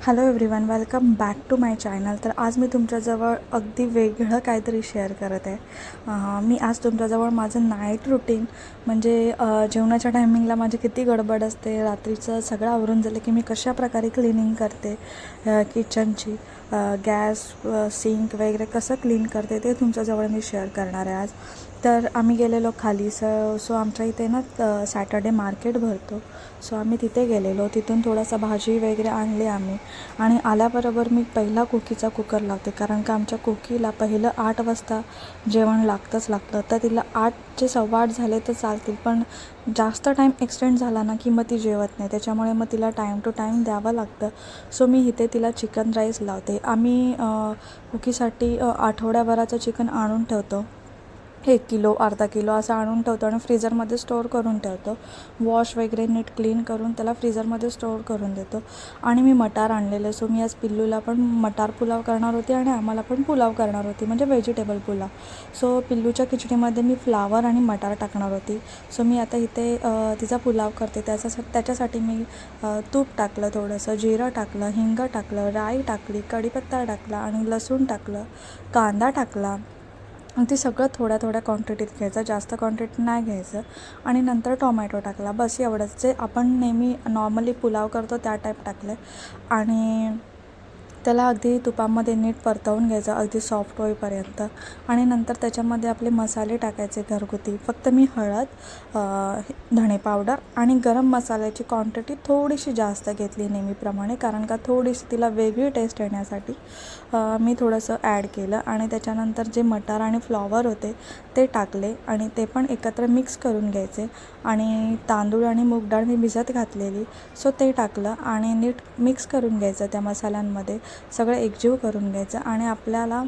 Hello everyone welcome back to my channel तर आज मी तुमच्याजवळ अगदी वेगळं काहीतरी शेअर करत आहे. मी आज तुमच्याजवळ माझं नाईट रुटीन म्हणजे जेवणाच्या टायमिंगला माझी किती गडबड असते रात्रीचं सगळं आवरून झालं की मी कशा प्रकारे क्लिनिंग करते किचनची गॅस सिंक वगैरे कसं क्लीन करते ते तुमच्याजवळ मी शेअर करणार आहे आज. तर आम्ही गेलेलो खाली स सो आमच्या इथे ना सॅटर्डे मार्केट भरतो. सो आम्ही तिथे गेलेलो तिथून थोडासा भाजी वगैरे आणली आम्ही. आणि आल्याबरोबर मी पहिला कुकीचा कुकर लावते कारण का आमच्या कुकीला पहिलं आठ वाजता जेवण लागतंच लागतं. तर तिला आठचे सव्वा आठ झाले तर चालतील पण जास्त टाईम एक्सटेंड झाला ना की मग ती जेवत नाही. त्याच्यामुळे मग तिला टाईम टू टाईम द्यावं लागतं. सो मी इथे तिला चिकन राईस लावते. आम्ही कुकीसाठी आठवड्याभराचं चिकन आणून ठेवतो. एक किलो अर्धा किलो असं आणून ठेवतो आणि फ्रीजरमध्ये स्टोअर करून ठेवतो. वॉश वगैरे नीट क्लीन करून त्याला फ्रीजरमध्ये स्टोअर करून देतो. आणि मी मटार आणलेलं सो मी आज पिल्लूला पण मटार पुलाव करणार होती आणि आम्हाला पण पुलाव करणार होती म्हणजे व्हेजिटेबल पुलाव. सो पिल्लूच्या खिचडीमध्ये मी फ्लावर आणि मटार टाकणार होती. सो मी आता इथे तिचा पुलाव करते. त्याच्यासाठी त्याच्यासाठी मी तूप टाकलं थोडंसं जिरं टाकलं हिंग टाकलं राई टाकली कढीपत्ता टाकला आणि लसूण टाकलं कांदा टाकला. आणि ते सगळं थोड्या थोड्या क्वांटिटीत घ्यायचं जास्त क्वांटिटी नाही घ्यायचं. आणि नंतर टोमॅटो टाकला. बस एवढंच. जे आपण नेहमी नॉर्मली पुलाव करतो त्या टाईप टाकले. आणि त्याला अगदी तुपामध्ये नीट परतवून घ्यायचं अगदी सॉफ्ट होईपर्यंत. आणि नंतर त्याच्यामध्ये आपले मसाले टाकायचे घरगुती. फक्त मी हळद धणे पावडर आणि गरम मसाल्याची क्वांटिटी थोडीशी जास्त घेतली नेहमीप्रमाणे कारण का थोडीशी तिला वेगळी टेस्ट येण्यासाठी मी थोडंसं ॲड केलं आणि त्याच्यानंतर जे मटार आणि फ्लॉवर होते ते टाकले आणि ते पण एकत्र मिक्स करून घ्यायचे. आणि तांदूळ आणि मूग डाळ मी भिजत घातलेली सो ते टाकलं आणि नीट मिक्स करून घ्यायचं त्या मसाल्यांमध्ये. सगळं एकजीव करून घ्यायचं आणि आपल्याला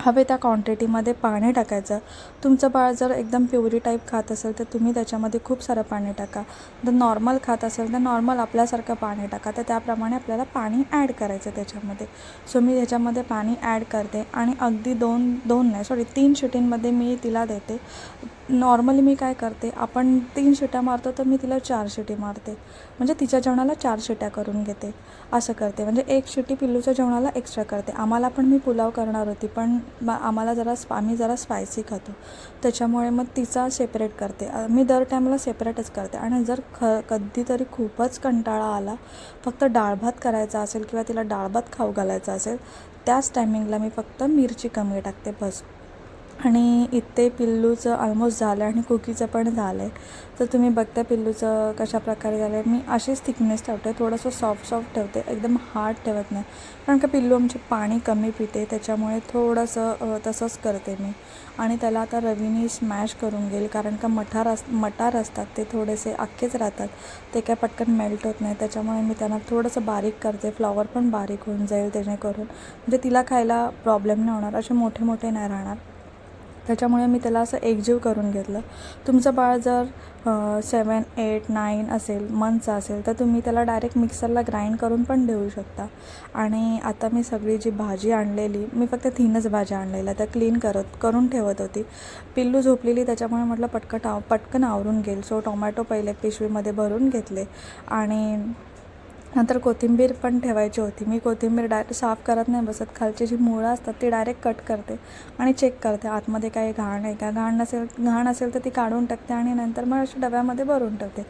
हवे त्या क्वांटिटीमध्ये पाणी टाकायचं. तुमचं बाळ जर एकदम प्युरी टाईप खात असेल तर तुम्ही त्याच्यामध्ये खूप सारं पाणी टाका. जर नॉर्मल खात असेल तर नॉर्मल आपल्यासारखं पाणी टाका. तर त्याप्रमाणे आपल्याला पाणी ॲड करायचं त्याच्यामध्ये. सो मी त्याच्यामध्ये पाणी ॲड करते आणि अगदी दोन दोन नाही सॉरी तीन शिटींमध्ये मी तिला देते. नॉर्मली मी काय करते आपण तीन शिट्या मारतो तर मी तिला चार शिटी मारते. म्हणजे तिच्या जेवणाला चार शिट्या करून घेते. असं करते. म्हणजे एक शिटी पिल्लूच्या जेवणाला एक्स्ट्रा करते. आम्हाला पण मी पुलाव करणार होती पण आम्हाला जरा आम्ही जरा स्पायसी खातो. त्याच्यामुळे मग तिचा सेपरेट करते. मी दर टायमाला सेपरेटच करते. आणि जर ख कधीतरी खूपच कंटाळा आला फक्त डाळ भात करायचा असेल किंवा तिला डाळ भात खाऊ घालायचा असेल त्याच टायमिंगला मी फक्त मिरची कमी टाकते बस. आणि इथे पिल्लूचं ऑलमोस्ट झालं आणि कुकीचं पण झालं आहे तर तुम्ही बघता पिल्लूचं कशा प्रकारे झालं आहे मी अशीच थिकनेस ठेवते थोडंसं सॉफ्ट सॉफ्ट ठेवते एकदम हार्ड ठेवत नाही. कारण का पिल्लू आमची पाणी कमी पिते त्याच्यामुळे थोडंसं तसंच करते मी. आणि त्याला आता रवीनी स्मॅश करून घेईल कारण का मठार अस मटार असतात ते थोडेसे अख्खेच राहतात. ते काय पटकन मेल्ट होत नाही त्याच्यामुळे मी त्यांना थोडंसं बारीक करते. फ्लॉवर पण बारीक होऊन जाईल जेणेकरून. म्हणजे तिला खायला प्रॉब्लेम नाही होणार असे मोठे मोठे नाही राहणार. त्याच्यामुळे मी त्याला असं एकजीव करून घेतलं. तुमचं बाळ जर सेवन एट नाईन असेल मंथचं असेल तर तुम्ही त्याला डायरेक्ट मिक्सरला ग्राइंड करून पण देऊ शकता. आणि आता मी सगळी जी भाजी आणलेली मी फक्त थिनच भाज्या आणलेल्या त्या क्लीन करत करून ठेवत होती. पिल्लू झोपलेली त्याच्यामुळे म्हटलं पटकट आव पटकन आवरून घेईल. सो टोमॅटो पहिले पिशवीमध्ये भरून घेतले. आणि नंतर कोथिंबीर पण ठेवायची होती. मी कोथिंबीर डायरेक्ट साफ करत नाही बसत. खालची जी मुळं असतात ती डायरेक्ट कट करते आणि चेक करते. आतमध्ये काही घाण आहे का? घाण नसेल घाण असेल तर ती काढून टाकते आणि नंतर मग अशी डब्यामध्ये भरून ठेवते.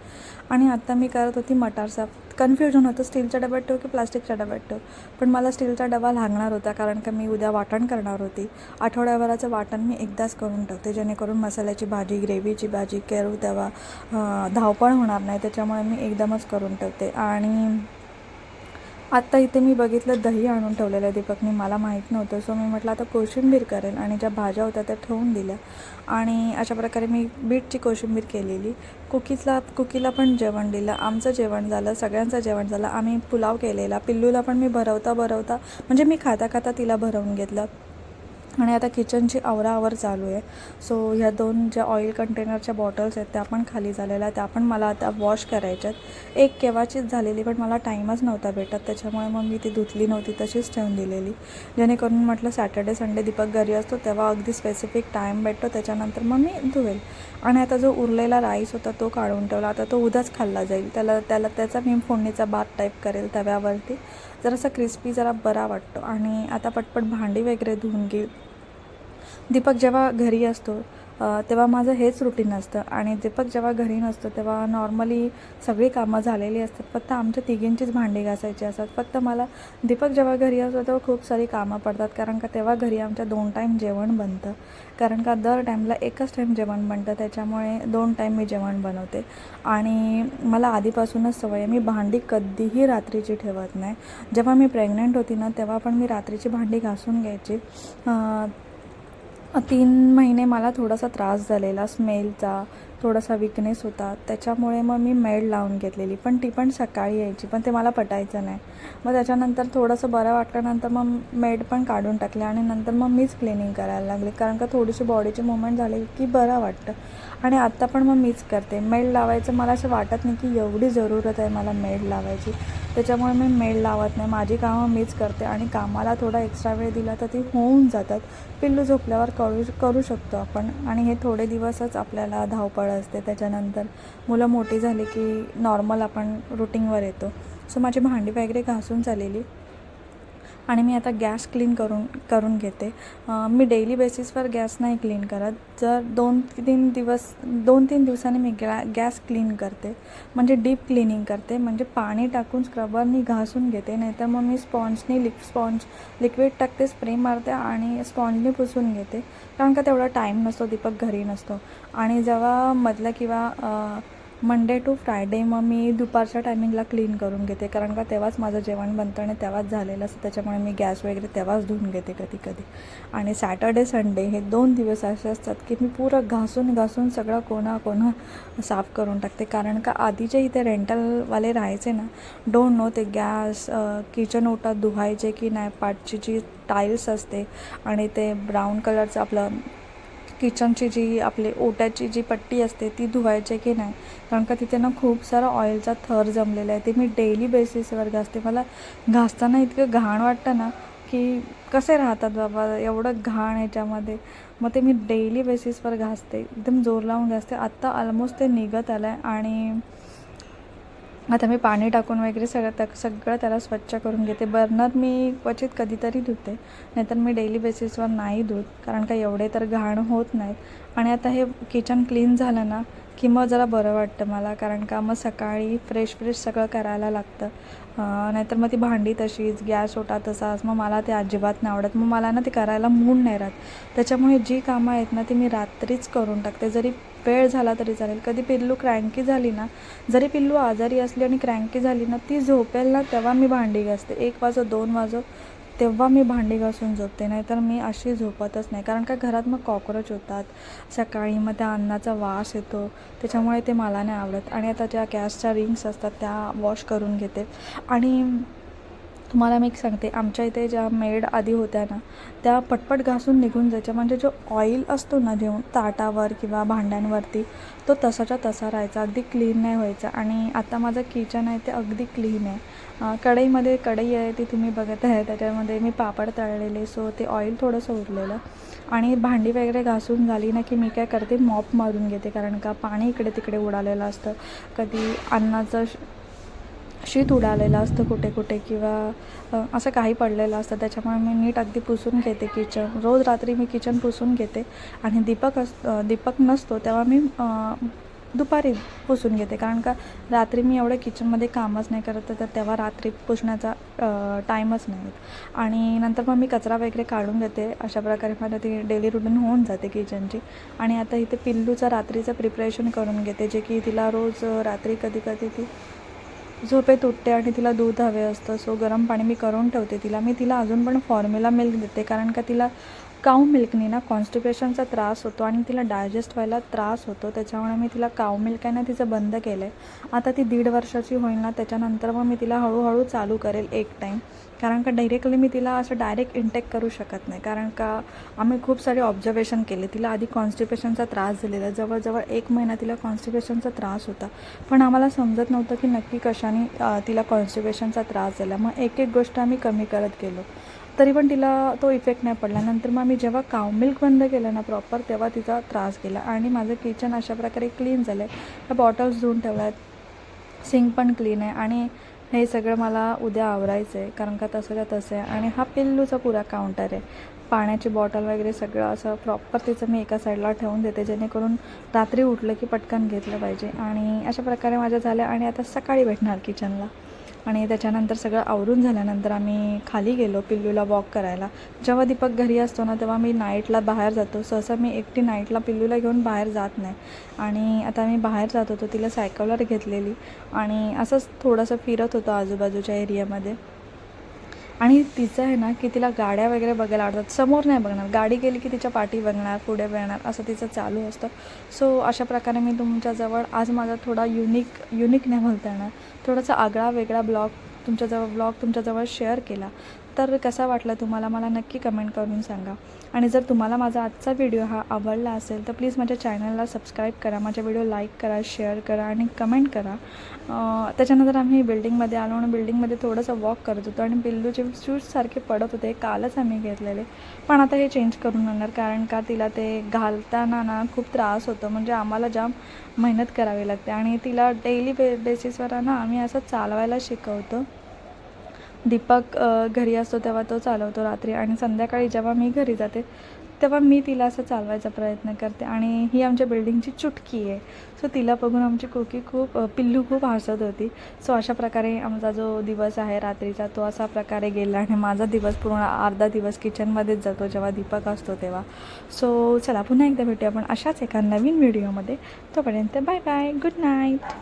आणि आत्ता मी करत होती मटार साफ. कन्फ्युजन होतं. स्टीलच्या डब्यात ठेव की प्लास्टिकच्या डब्यात ठेव? पण मला स्टीलचा डबा लागणार होता कारण का मी उद्या वाटण करणार होती. आठवड्याभराचं वाटण मी एकदाच करून ठेवते जेणेकरून मसाल्याची भाजी ग्रेव्हीची भाजी करू तेव्हा धावपळ होणार नाही. त्याच्यामुळे मी एकदमच करून ठेवते आणि आत्ता इथे मी बघितलं दही आणून ठेवलेलं आहे दीपकनी. मला माहीत नव्हतं सो मी म्हटलं आता कोशिंबीर करेल. आणि ज्या भाज्या होत्या त्या ठेवून दिल्या. आणि अशा प्रकारे मी बीटची कोशिंबीर केलेली. कुकीजला कुकीला पण जेवण दिलं. आमचं जेवण झालं सगळ्यांचं जेवण झालं. आम्ही पुलाव केलेला. पिल्लूला पण मी भरवता भरवता म्हणजे मी खाता खाता तिला भरवून घेतलं. आणि आता किचनची आवराआवर चालू आहे. सो ह्या दोन ज्या ऑइल कंटेनरच्या बॉटल्स आहेत त्या पण खाली झालेल्या त्या पण मला आता वॉश करायच्या आहेत. एक केव्हाचीच झालेली पण मला टाईमच नव्हता भेटत. त्याच्यामुळे मग मी ती धुतली नव्हती तशीच ठेवून दिलेली. जेणेकरून म्हटलं सॅटर्डे संडे दीपक घरी असतो तेव्हा अगदी स्पेसिफिक टाईम भेटतो. त्याच्यानंतर मग मी धुवेल. आणि आता जो उरलेला राईस होता तो काढून ठेवला. आता तो उद्याच खाल्ला जाईल. त्याला त्याला त्याचा मी फोडणीचा भात टाईप करेल तव्यावरती. जरासा क्रिस्पी जरा बरा वाटतो. आणि आता पटपट भांडी वगैरे धुवून घेईल दीपक जेव्हा घरी असतो तेव्हा माझं हेच रुटीन असतं. आणि दीपक जेव्हा घरी नसतं तेव्हा नॉर्मली सगळी कामं झालेली असतात. फक्त आमच्या तिघींचीच भांडी घासायची असतात. फक्त मला दीपक जेव्हा घरी असतो तेव्हा खूप सारी कामं पडतात. कारण का तेव्हा घरी आमच्या दोन टाईम जेवण बनतं. कारण का दर टाईमला एकच टाईम जेवण बनतं. त्याच्यामुळे दोन टाईम मी जेवण बनवते. आणि मला आधीपासूनच सवय आहे मी भांडी कधीही रात्रीची ठेवत नाही. जेव्हा मी प्रेग्नंट होती ना तेव्हा पण मी रात्रीची भांडी घासून घ्यायची. तीन महिने मला थोडासा त्रास झालेला स्मेलचा थोडासा विकनेस होता. त्याच्यामुळे मग मी मेड लावून घेतलेली. पण ती पण सकाळी यायची पण ते मला पटायचं नाही. मग त्याच्यानंतर थोडंसं बरं वाटल्यानंतर मग मेड पण काढून टाकले आणि नंतर मग मीच क्लिनिंग करायला लागले. कारण का थोडीशी बॉडीची मुवमेंट झाली की बरं वाटतं. आणि आत्ता पण मग मीच करते. मेड लावायचं मला असं वाटत नाही की एवढी जरूरत आहे मला मेड लावायची. त्याच्यामुळे मी मेड लावत नाही. माझी कामं मीच करते आणि कामाला थोडा एक्स्ट्रा वेळ दिला तर ती होऊन जातात. पिल्लू झोपल्यावर करू करू शकतो आपण. आणि हे थोडे दिवसच आपल्याला धावपळ असते. त्याच्यानंतर मुलं मोठी झाली की नॉर्मल आपण रुटीनवर येतो. सो माझी भांडी वगैरे घासून झालेली आणि मी आता गॅस क्लीन करून करून घेते. मी डेली बेसिसवर गॅस नाही क्लीन करत. जर दोन तीन दिवस दोन तीन दिवसांनी मी गॅ गॅस क्लीन करते. म्हणजे डीप क्लिनिंग करते. म्हणजे पाणी टाकून स्क्रबरनी घासून घेते. नाहीतर मग मी स्पॉन्जनी लिक स्पॉन्ज लिक्विड टाकते स्प्रे मारते आणि स्पॉन्जनी पुसून घेते. कारण का तेवढा टाईम नसतो दीपक घरी नसतो. आणि जेव्हा मधलं किंवा मंडे टू फ्रायडे मग मी दुपारच्या टायमिंगला क्लीन करून घेते. कारण का तेव्हाच माझं जेवण बनतं आणि तेव्हाच झालेलं असतं. त्याच्यामुळे मी गॅस वगैरे तेव्हाच धुवून घेते कधी कधी. आणि सॅटर्डे संडे हे दोन दिवस असे असतात की मी पुरं घासून घासून सगळं कोणा कोणा साफ करून टाकते. कारण का आधीचे इथे रेंटलवाले राहायचे ना डोंट नो ते गॅस किचन ओटात धुवायचे की नाही पाठची जी टाईल्स असते आणि ते ब्राऊन कलरचं आपलं किचनची जी आपली ओट्याची जी पट्टी असते ती धुवायची की नाही? कारण का तिथे ना खूप सारा ऑइलचा थर जमलेला आहे. ते मी डेली बेसिसवर घासते. मला घासताना इतकं घाण वाटतं ना की कसे राहतात बाबा? एवढं घाण ह्याच्यामध्ये मग ते मी डेली बेसिसवर घासते. एकदम जोर लावून घासते. आत्ता ऑलमोस्ट ते निघत आलं आहे आणि आता मी पाणी टाकून वगैरे सगळं त्या सगळं त्याला स्वच्छ करून घेते. बर्नर मी क्वचित कधीतरी धुते नाहीतर मी डेली बेसिसवर नाही धुत कारण का एवढे तर घाण होत नाहीत. आणि आता हे किचन क्लीन झालं ना की मग जरा बरं वाटतं मला कारण का मग सकाळी फ्रेश फ्रेश सगळं करायला लागतं. नाहीतर मग ती भांडी तशीच गॅस ओटा तसाच मग मला ते अजिबात नाही आवडत. मग मला ना ते करायला मूड नाही राहत. त्याच्यामुळे जी कामं आहेत ना ती मी रात्रीच करून टाकते. जरी वेळ झाला तरी चालेल. कधी पिल्लू क्रँकी झाली ना जरी पिल्लू आजारी असली आणि क्रँकी झाली ना ती झोपेल ना तेव्हा मी भांडी घासते. एक वाजो दोन वाजो तेव्हा मी भांडी घासून झोपते. नाहीतर मी अशी झोपतच नाही. कारण का घरात मग कॉक्रोच होतात. सकाळी मग त्या अन्नाचा वास येतो. त्याच्यामुळे ते मला नाही आवडत. आणि आता ज्या गॅसच्या रिंग्स असतात त्या वॉश करून घेते. आणि तुम्हाला मी एक सांगते. आमच्या इथे ज्या मेड आधी होत्या ना त्या पटपट घासून निघून जायच्या. म्हणजे जो ऑइल असतो ना जेवण ताटावर किंवा भांड्यांवरती तो तसाच्या तसा राहायचा. अगदी क्लीन नाही व्हायचा. आणि आता माझं किचन आहे ते अगदी क्लीन आहे. कढईमध्ये कढई आहे ती तुम्ही बघत आहे. त्याच्यामध्ये मी पापड तळलेले सो ते ऑइल थोडंसं उरलेलं. आणि भांडी वगैरे घासून झाली ना की मी काय करते मॉप मारून घेते. कारण का पाणी इकडे तिकडे उडालेलं असतं. कधी अन्नाचं श- शीत उडालेलं असतं कुठे कुठे किंवा असं काही पडलेलं असतं. त्याच्यामुळे मी नीट अगदी पुसून घेते किचन. रोज रात्री मी किचन पुसून घेते आणि दीपक अस दीपक नसतो तेव्हा मी दुपारी पुसून घेते. कारण का रात्री मी एवढं किचनमध्ये कामच नाही करत तर तेव्हा रात्री पुसण्याचा टाईमच नाही. आणि नंतर मग मी कचरा वगैरे काढून घेते. अशा प्रकारे माझं ती डेली रुटीन होऊन जाते किचनची. आणि आता इथे पिल्लूचं रात्रीचं प्रिपरेशन करून घेते जे की तिला रोज रात्री कधी कधी ती झोपेत उठते आणि तिला दूध हवे असतं सो गरम पाणी मी करून ठेवते तिला. मी तिला अजून पण फॉर्म्युला मिल्क देते कारण का तिला काऊ मिल्कनी ना कॉन्स्टिपेशनचा त्रास होतो आणि तिला डायजेस्ट व्हायला त्रास होतो. त्याच्यामुळे मी तिला काऊ मिल्क आहे ना तिचं बंद केलं आहे आता ती दीड वर्षाची होईल ना त्याच्यानंतर मग मी तिला हळूहळू चालू करेल एक टाईम कारण का डायरेक्टली मी तिला असं डायरेक्ट इंटेक करू शकत नाही. कारण का आम्ही खूप सारे ऑब्झर्वेशन केले. तिला आधी कॉन्स्टिपेशनचा त्रास दिलेला जवळजवळ एक महिना तिला कॉन्स्टिपेशनचा त्रास होता. पण आम्हाला समजत नव्हतं की नक्की कशाने तिला कॉन्स्टिपेशनचा त्रास झाला. मग एक एक गोष्ट आम्ही कमी करत गेलो. तरी पण तिला तो इफेक्ट नाही पडला. नंतर मग मी जेव्हा काव मिल्क बंद केलं ना प्रॉपर तेव्हा तिचा त्रास गेला. आणि माझं किचन अशा प्रकारे क्लीन झालं आहे त्या बॉटल्स धुवून ठेवल्या आहेत सिंक पण क्लीन आहे. आणि हे सगळं मला उद्या आवरायचं आहे कारण का तसंच्या तसं आहे. आणि हा पिल्लूचा पुरा काउंटर आहे. पाण्याची बॉटल वगैरे सगळं असं प्रॉपर तिचं मी एका साईडला ठेवून देते. जेणेकरून रात्री उठलं की पटकन घेतलं पाहिजे. आणि अशा प्रकारे माझ्या झाल्या आणि आता सकाळी भेटणार किचनला आणि त्याच्यानंतर सगळं आवरून झाल्यानंतर आम्ही खाली गेलो पिल्लूला वॉक करायला. जेव्हा दीपक घरी असतो ना तेव्हा मी नाईटला बाहेर जातो. सहसा मी एकटी नाईटला पिल्लूला घेऊन बाहेर जात नाही. आणि आता मी बाहेर जात होतो तिला सायकलवर घेतलेली. आणि असंच थोडंसं फिरत होतो आजूबाजूच्या एरियामध्ये आणि तिचं आहे ना की तिला गाड्या वगैरे बघायला आवडतात. समोर नाही बघणार. गाडी गेली की तिच्या पाठी बघणार पुढे बघणार असं तिचं चालू असतं. सो अशा प्रकारे मी तुमच्याजवळ आज माझा थोडा युनिक युनिक नाही बोलता येणार. थोडासा आगळा वेगळा ब्लॉग तुमच्याजवळ ब्लॉग तुमच्याजवळ शेअर केला. तर कसा वाटला तुम्हाला? मला नक्की कमेंट करून सांगा. आणि जर तुम्हाला माझा आजचा व्हिडिओ हा आवडला असेल तर प्लीज माझ्या चॅनलला सबस्क्राईब करा माझ्या व्हिडिओ लाईक करा शेअर करा आणि कमेंट करा. त्याच्यानंतर आम्ही बिल्डिंगमध्ये आलो आणि बिल्डिंगमध्ये थोडंसं वॉक करत होतो आणि बिल्लूचे शूज सारखे पडत होते कालच आम्ही घेतलेले. पण आता हे चेंज करून आणणार कारण का तिला ते घालताना ना खूप त्रास होतो. म्हणजे आम्हाला जाम मेहनत करावी लागते. आणि तिला डेली बे बेसिसवर ना आम्ही असं चालवायला शिकवतो. दीपक घरी असतो तेव्हा तो चालवतो रात्री आणि संध्याकाळी जेव्हा मी घरी जाते तेव्हा मी तिला असं चालवायचा प्रयत्न करते आणि ही आमच्या बिल्डिंगची चुटकी आहे. सो तिला बघून आमची कुकी खूप पिल्लू खूप हसत होती. सो अशा प्रकारे आमचा जो दिवस आहे रात्रीचा तो असा प्रकारे गेला आणि माझा दिवस पूर्ण अर्धा दिवस किचनमध्येच जातो जेव्हा दीपक असतो तेव्हा. सो चला पुन्हा एकदा भेटूया आपण अशाच एका नवीन व्हिडिओमध्ये. तोपर्यंत बाय बाय. Good night